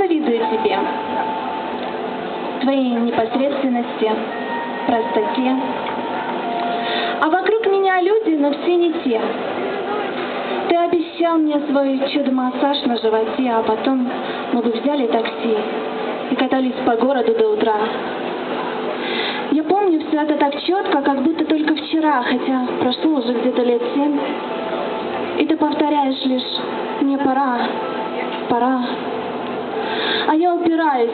завидую тебе. Твоей непосредственности, простоте. А вокруг меня люди, но все не те. Ты обещал мне свой чудо-массаж на животе, а потом мы бы взяли такси и катались по городу до утра. Я помню все это так четко, как будто только вчера, хотя прошло уже где-то лет семь. И ты повторяешь лишь «мне пора, пора». А я упираюсь.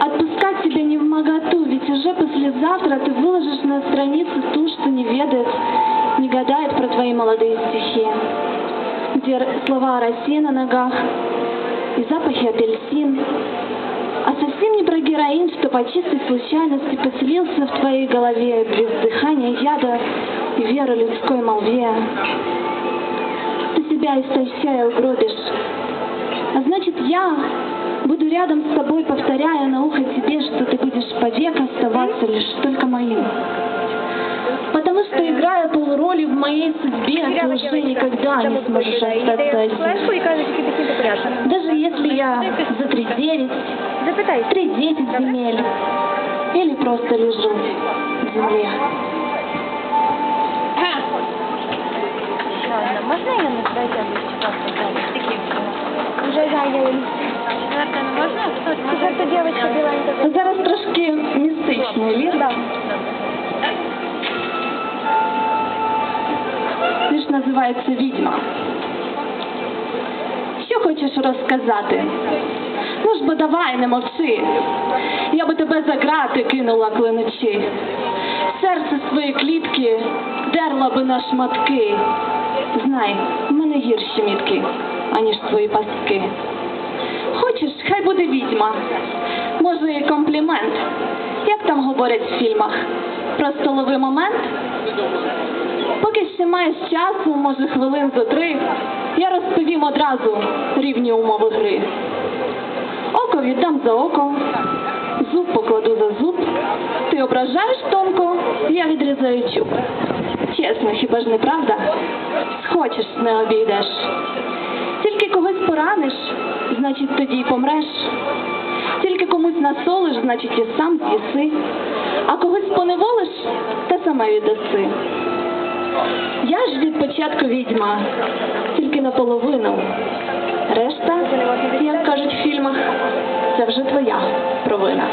Отпускать тебя не в моготу, ведь уже послезавтра ты выложишь на страницу ту, что не ведает, не гадает про твои молодые стихи. Где слова о росе на ногах и запахи апельсин. А совсем не про героин, что по чистой случайности поселился в твоей голове без дыхания яда и веры людской молве. Ты себя истощая угробишь. А значит, я буду рядом с тобой, повторяя на ухо тебе, что ты будешь повек оставаться лишь только моим. Потому что, играя полуроли в моей судьбе, ты уже никогда не сможешь остаться один. Флешку і каже, тільки таким популярним. Даже если я за три девять, Запитай. три десять земель, или просто лежу в земле. Ладно, можна я не протягую Такі Вже Зараз трошки містичний ліс. Да. Вірш називається Відьма. Що хочеш розказати? Ну ж бо давай, не мовчи. Я би тебе за грати кинула клиночі. Серце свої клітки дерла би на шматки. Знай, в мене гірші мітки, аніж твої пастки. Хочеш, хай буде відьма. Може, і комплімент. Як там говорять в фільмах? Про столовий момент? Поки ще маєш часу, може хвилин за три, я розповім одразу рівні умови гри. Око віддам за око, зуб покладу за зуб. Ти ображаєш тонко, я відрізаю чуб. Чесно, хіба ж не правда? Схочеш, не обійдеш. Тільки когось пораниш, значить тоді й помреш. Тільки комусь насолиш, значить і сам з'їси. А когось поневолиш, та саме віддаси. Я ж від початку відьма, тільки наполовину. Решта, як кажуть в фільмах, це вже твоя провина.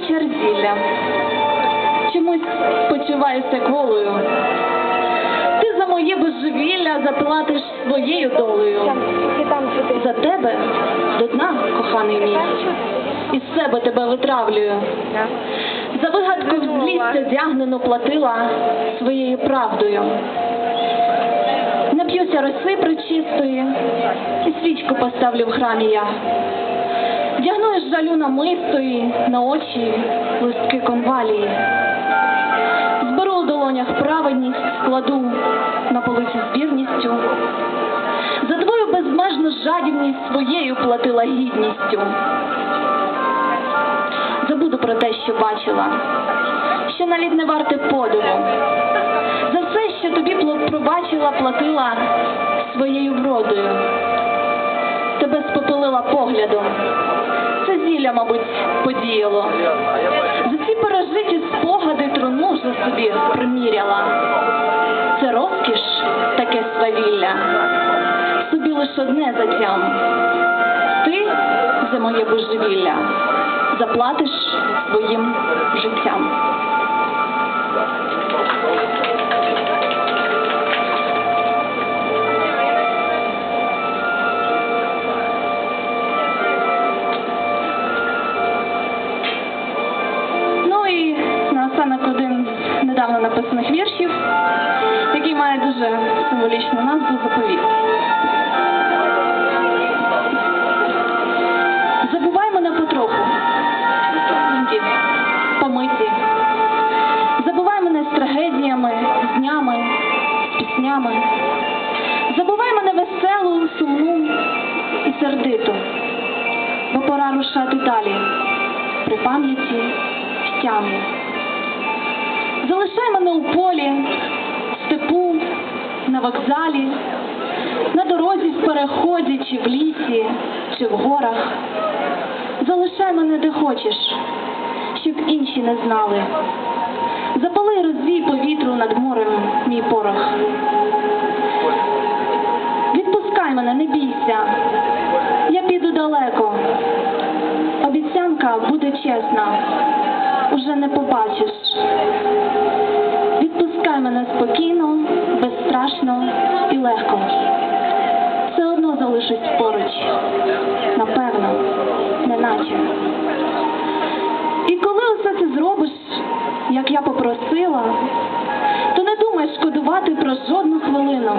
Собі. Чомусь почуваюся колою. Ти за моє безживілля заплатиш своєю долею. За тебе до дна, коханий мій. Із себе тебе витравлюю. За вигадку в злість одягнену платила своєю правдою. Нап'юся роси причистої, і свічку поставлю в храмі я. Вдягну із жалю намистої, на очі листки конвалії. Зберу у долонях праведність, складу на полиці з вірністю. За твою безмежну жадібність своєю платила гідністю. Забуду про те, що бачила, що навіть не варте подиву. За все, що тобі пробачила, платила своєю вродою. Тебе спопилила поглядом. Це мабуть, подіяло. За ці пережиті спогади труну вже собі приміряла. Це розкіш, таке свавілля. Собі лиш одне затям. Ти за моє божевілля заплатиш своїм життям. Недавно написаних віршів, який має дуже символічну назву заповіт. Забувай мене потроху. Помиті. Забувай мене з трагедіями, з днями, з піснями. Забувай мене веселу, сумну, і сердиту, бо пора рушати далі при пам'яті в тямі. Залишай мене у полі, в степу, на вокзалі, на дорозі в переході, чи в лісі, чи в горах. Залишай мене де хочеш, щоб інші не знали. Запали розвій повітру над морем мій порох. Відпускай мене, не бійся, я піду далеко. Обіцянка буде чесна, уже не побачиш. Спокійно, безстрашно і легко. Все одно залишусь поруч, напевно, неначе. І коли усе це зробиш, як я попросила, то не думай шкодувати про жодну хвилину.